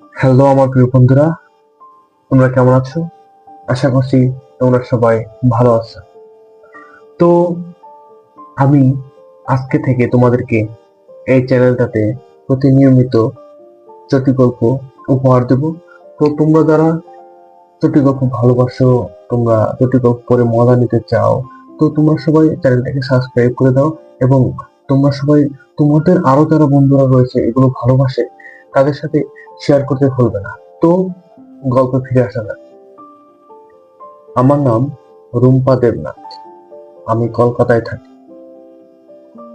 Hello আমার প্রিয় বন্ধুরা। তোমরা কেমন আছো? আশা করছি তোমরা সবাই ভালো আছো। তো, আমি আজকে থেকে তোমাদেরকে এই চ্যানেলটাতে প্রতিনিয়মিত চটি গল্প উপহার দেব। তো তোমরা যারা চটি গল্প ভালোবাসো, তোমরা চটি গল্প পরে মজা নিতে চাও, তো তোমরা সবাই চ্যানেলটাকে সাবস্ক্রাইব করে দাও এবং তোমরা সবাই তোমাদের আরও যারা বন্ধুরা রয়েছে, এগুলো ভালোবাসে তাদের সাথে শেয়ার করতে ভুলবে না। তো গল্পে ফিরে আসা যাক। আমার নাম রুম্পা দেবনাথ। আমি কলকাতায় থাকি।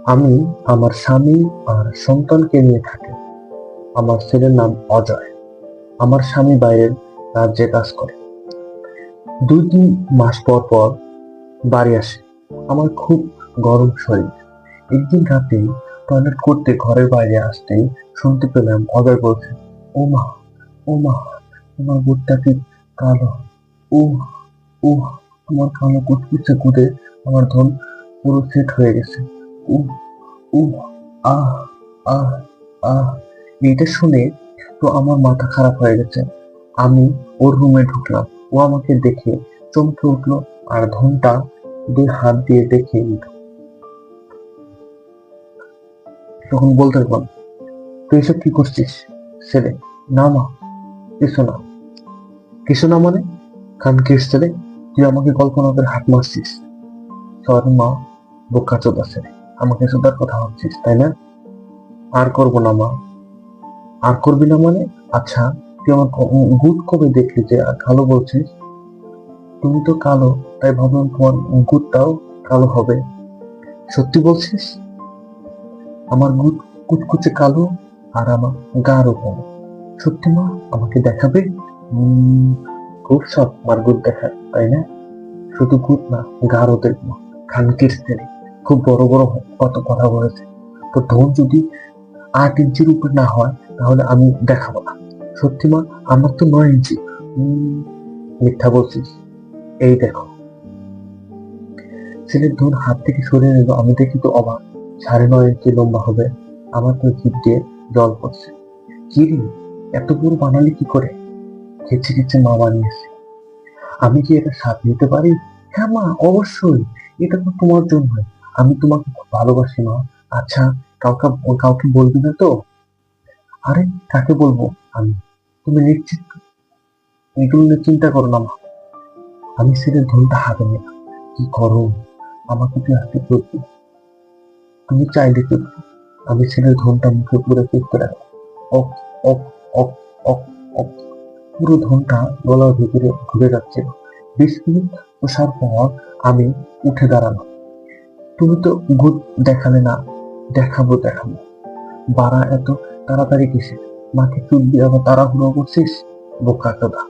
আমি আমার স্বামী আর সন্তানকে নিয়ে থাকি। আমার ছেলের নাম অজয়। আমার স্বামী বাইরের রাজ্যে কাজ করে। দুই তিন মাস পর পর বাড়ি আসে। আমার খুব গরম শরীর। একদিন রাতে টয়লেট করতে ঘরের বাইরে আসতেই শুনতে পেলাম অজয় বলছে, ও মা ও মা আমার বুকটা কি কালো? ও ও আমার কালো কুচকুচে গুদে আমার ধন পুরো সেট হয়ে গেছে। ও ও আহ আহ আহ এটা শুনে তো আমার মাথা খারাপ হয়ে গেছে। আমি ওর রুমে ঢুকলাম। ও আমাকে দেখে চমকে উঠল আর ধনটা দিয়ে হাত দিয়ে দেখে তখন বলতে লাগলাম, তুই এসব কি করছিস ছেলে? না মা কিছু না। কিছু না মানে? কান কি ছেলে তুই আমাকে কল্পনা করে হাত মারছিস। সরি মা বোকা চোদ আছে আমাকে সুদার কথা ভাবছিস, তাই না? আর করব না মা। আর করবি না মানে? আচ্ছা তুই আমার গুড কবে দেখলি যে আর কালো বলছিস? তুমি তো কালো, তাই ভাবলাম তোমার গুডটাও কালো হবে। সত্যি বলছিস? আমার গুড কুচকুচে কালো আর আমার গাঢ় কালো সত্যি মা, আমাকে দেখাবে? খুব সব আমার গুড দেখার তাই না? শুধু গুড না গাঢ় দেখব খানকির ছেলে খুব বড় বড় কত কথা বলেছে। তো ধন যদি আট ইঞ্চির উপর না হয়, তাহলে আমি দেখাবো না। সত্যি মা, আমার তো নয় ইঞ্চি। মিথ্যা বলছিস। এই দেখো। ছেলের ধন হাত থেকে সরে নিল আমি দেখি তো অবাক। সাড়ে নয় ইঞ্চি লম্বা হবে। আমার তো জিভ দিয়ে জল পড়ছে। কি রে, এত বড় বানালি কি করে? খেচে খেচে মা বানিয়েছে। আমি কি এটা স্বাদ নিতে পারি? হ্যাঁ মা, অবশ্যই। এটা তো তোমার জন্য আমি তোমাকে খুব ভালোবাসি মা। আচ্ছা কাউকে কাউকে বলবি না তো? আরে, কাকে বলব আমি? তুমি নিশ্চিত? এগুলো নিয়ে চিন্তা করো না মা। আমি সেটা ধনটা হাতে নিলাম। কি করো আমাকে তুই হাতে করবি তুমি চাইলে করবি আমি ছেলের ধনটা মুখে পুরো ফিরতে রাখলাম অক অক অক অক অক। পুরো ধনটা গলার ভিতরে ঘুরে যাচ্ছে। বিশ মিনিট বসার পর আমি উঠে দাঁড়ালাম। তুমি তো গুড দেখালে না, দেখাবো দেখাবো। বাড়া এত তাড়াতাড়ি কিসে? মাকে চুল দিয়ে আবার তাড়াহুড়ো করছিস? বোকা তোদা।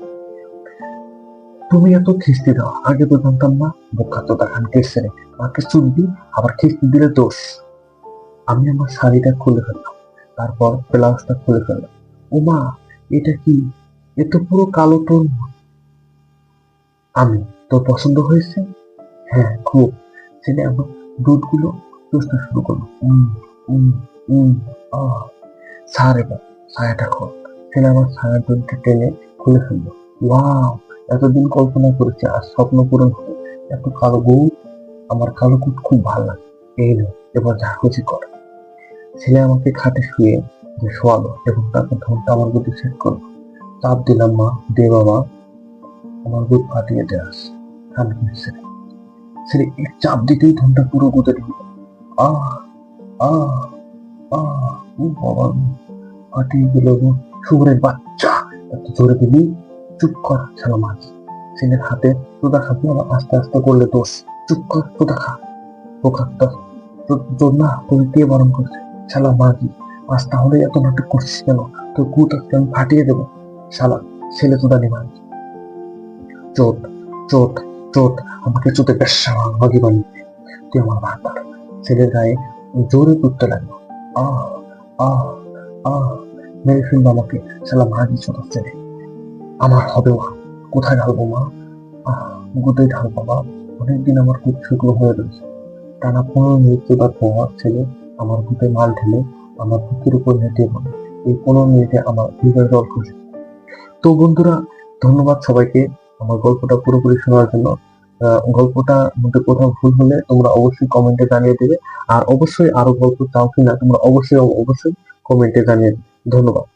তুমি এত খিস্তি দাও, আগে তো জানতাম না, বোকা তোদা খান কেসে মাকে চুলবি, আবার খিস্তি দিলে দোষ। আমি আমার শাড়িটা খুলে ফেললাম। তারপর ব্লাউজটা খুলে ফেললাম। ও মা এটা কি? এ তো পুরো কালো টোন। আমি, তোর পছন্দ হয়েছে? হ্যাঁ খুব। ছেলে, আমার দুধগুলো চুষতে শুরু করল। উম উম উম আহ এবার, ছায়াটা খোল। ছেলে, আমার ছায়ার দুধটা টেনে খুলে ফেলল। ওয়াও, এতদিন কল্পনা করেছে আর স্বপ্ন পূরণ হলো এত কালো বউ আমার কালো কুট খুব ভালো লাগে। এই নে, এবার যা খুশি কর। ছেলে আমাকে খাটে শুয়ে শোয়ালো এবং তারপর ধনটা আমার বুদ্ধি সেট করল চাপ দিলাম মা, দে বাবা। আমার বুক ফাটিয়ে দেয়াস খান ছেলে এক চাপ দিতেই ধনটা পুরো গুঁতে আহ বাবা। ফাটিয়ে গেল শুভরের বাচ্চা। জোরে দিলি। চুপ কর ছেলে মাছ ছেলের হাতে তোদা খাবি আস্তে আস্তে করলে দোষ। চুপ কর তোদা খা। পোকাটা তোর না, তোর কে বারণ করছে? শালা মাগি, আজ তাহলে এত নাটক করছিস কেন? তোর কুত আজকে আমি ফাটিয়ে দেবো। শালা, ছেলে তোদা নিবান চোট চোট চোট, আমাকে চোটে বেশ মাগি বানিয়ে দে। তুই আমার ভাত ছেলের গায়ে জোরে তুলতে লাগল। আহ আহ আহ মেরে ফেলব আমাকে। শালা মাগি ছোট ছেলে আমার হবে মা। কোথায় ঢালবো মা? আহ গোটাই ঢাল বাবা অনেকদিন আমার খুব শুকনো হয়ে রয়েছে। টানা পনেরো মিনিট তোদার পর ছেলে আমার বুকে মাল ঢেলে আমার বুকের উপর হেঁটে বলে এই পনেরো মিনিটে আমার হৃদয় দল খুশি তো বন্ধুরা, ধন্যবাদ সবাইকে আমার গল্পটা পুরোপুরি শোনার জন্য। গল্পটা মধ্যে কোথাও ভুল হলে তোমরা অবশ্যই কমেন্টে জানিয়ে দেবে। আর অবশ্যই আরও গল্প চাও কিনা তোমরা অবশ্যই অবশ্যই কমেন্টে জানিয়ে দেবে। ধন্যবাদ।